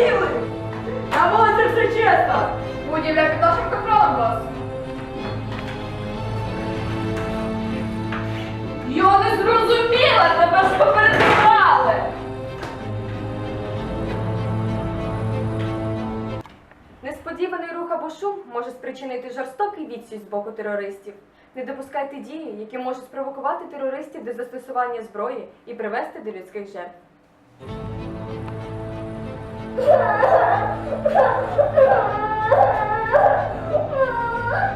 сіли. На вулиці все чисто. Будівля під нашим контролем вас. Йо не зрозуміла, тебе ж попередували. Несподіваний рух або шум може спричинити жорстокий відсіч з боку терористів. Не допускайте дії, які можуть спровокувати терористів до застосування зброї і привести до людських жертв.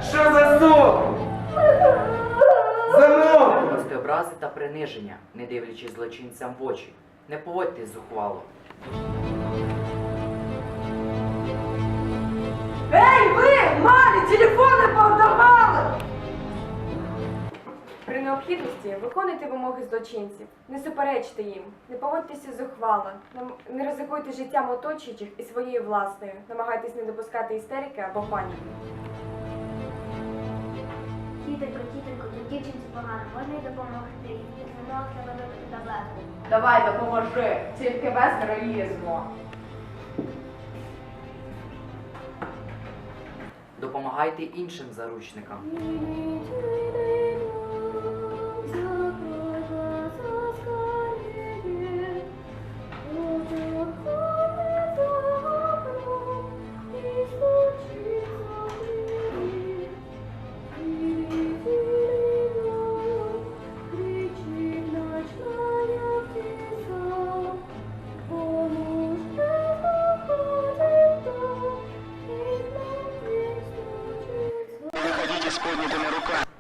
Що за сон? Замовкни! Наносити образи та приниження, не дивлячись злочинцям в очі. Не поводьтесь зухвало. Ей, ви, малі, телефони необхідності виконуйте вимоги злочинців, не суперечте їм, не поводьтеся зухвало, не ризикуйте життям оточуючих і своєю власною, намагайтесь не допускати істерики або паніки. Тітонько, тітонько, тут дівчинці погано, можна їй допомогти? Терміново треба випити таблетку. Давай, допоможи, тільки без героїзму. Допомагайте іншим заручникам.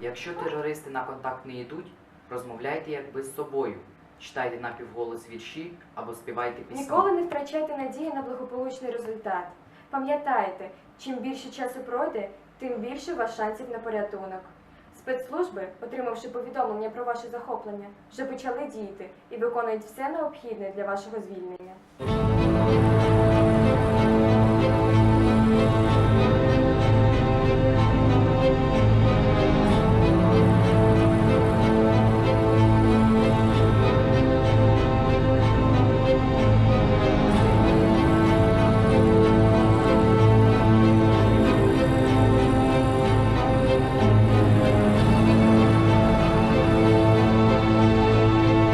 Якщо терористи на контакт не йдуть, розмовляйте якби з собою. Читайте напівголос вірші або співайте пісні. Ніколи не втрачайте надії на благополучний результат. Пам'ятайте, чим більше часу пройде, тим більше у вас шансів на порятунок. Спецслужби, отримавши повідомлення про ваше захоплення, вже почали діяти і виконують все необхідне для вашого звільнення.